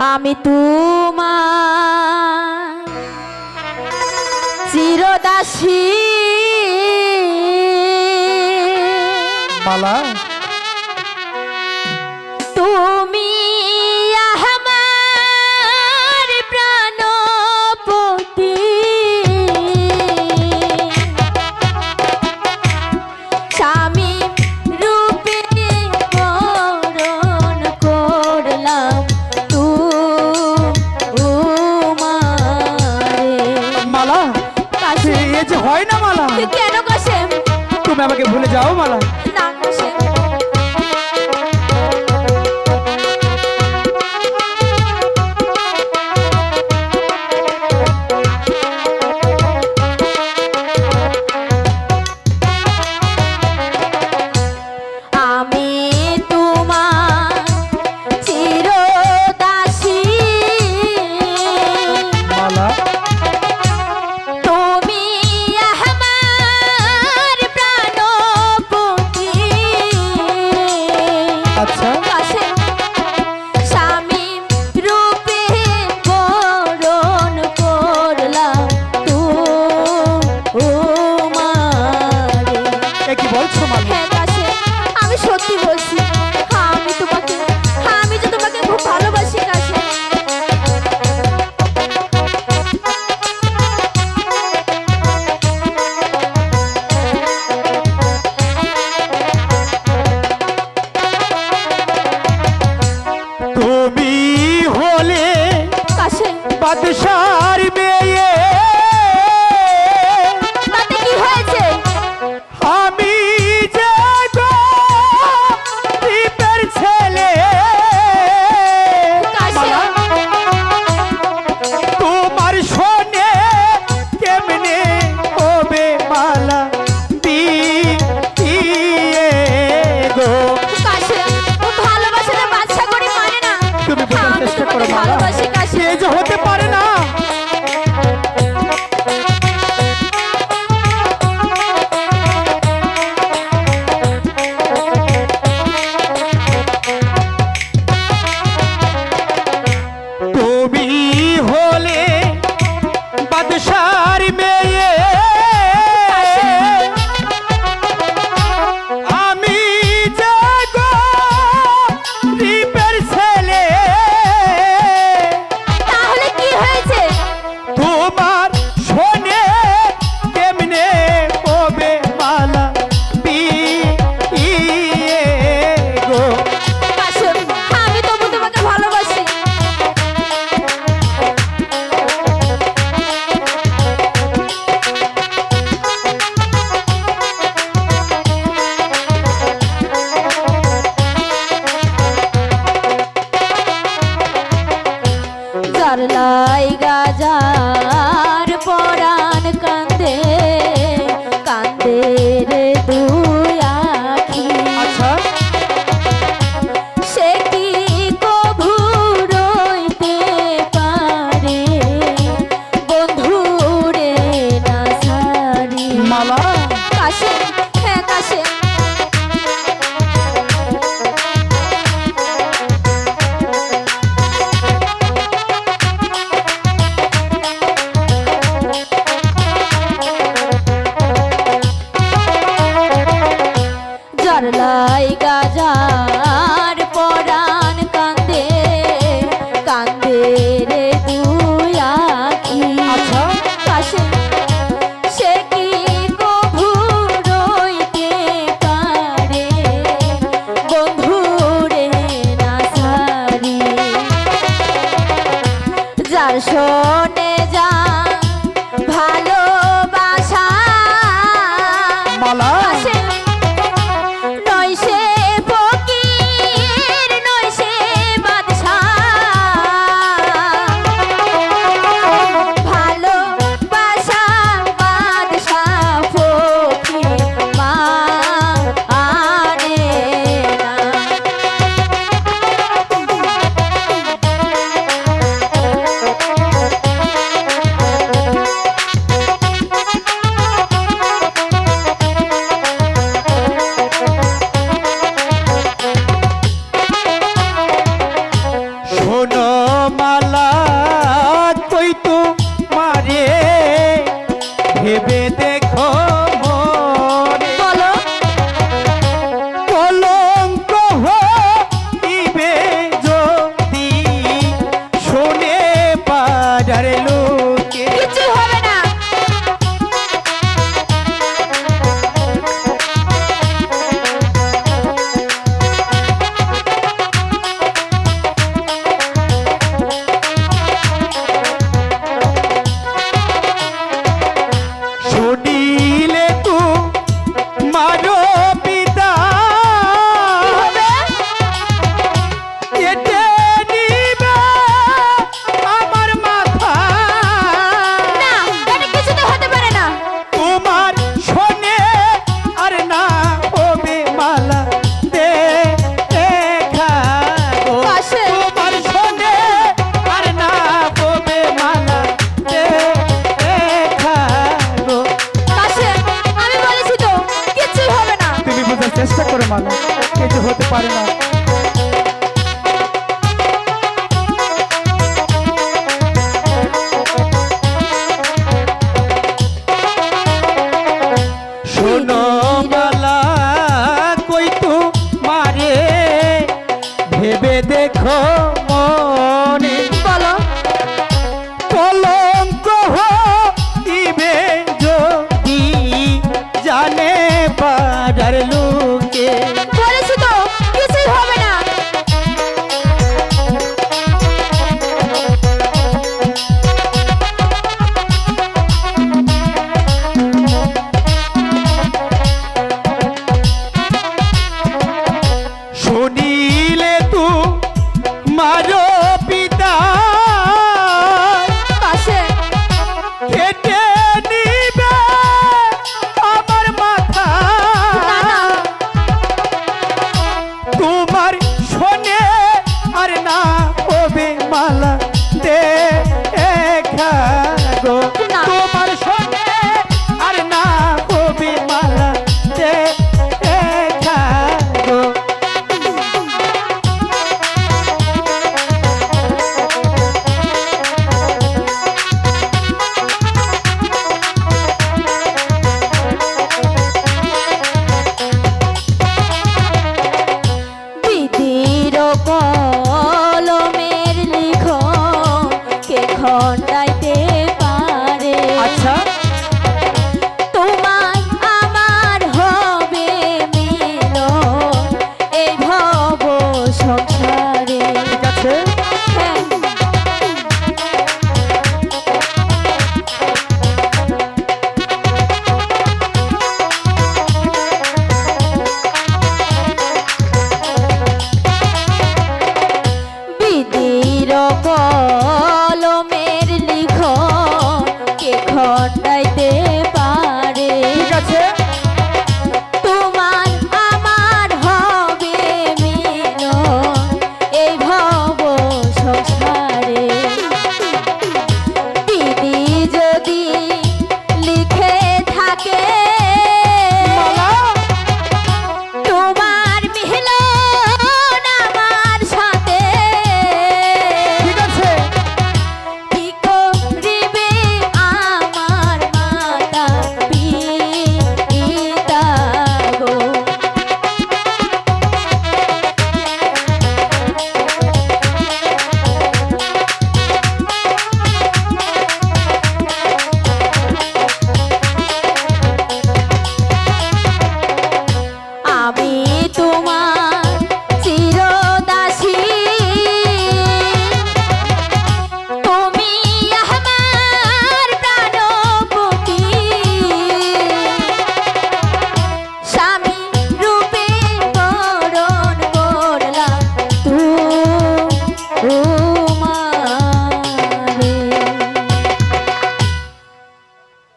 আমি তোমার চিরদাসী। বালা। তুমি হয় না মালা? কেন কাশেম তুমি আমাকে ভুলে যাও মালা। না কাশেম আচ্ছা yeah, yeah. বাবা। কাশে হ্যাঁ কাশে। লাই আসন ভেবে দেখো। कर लो কে খণ্ডাইতে পারে। আচ্ছা।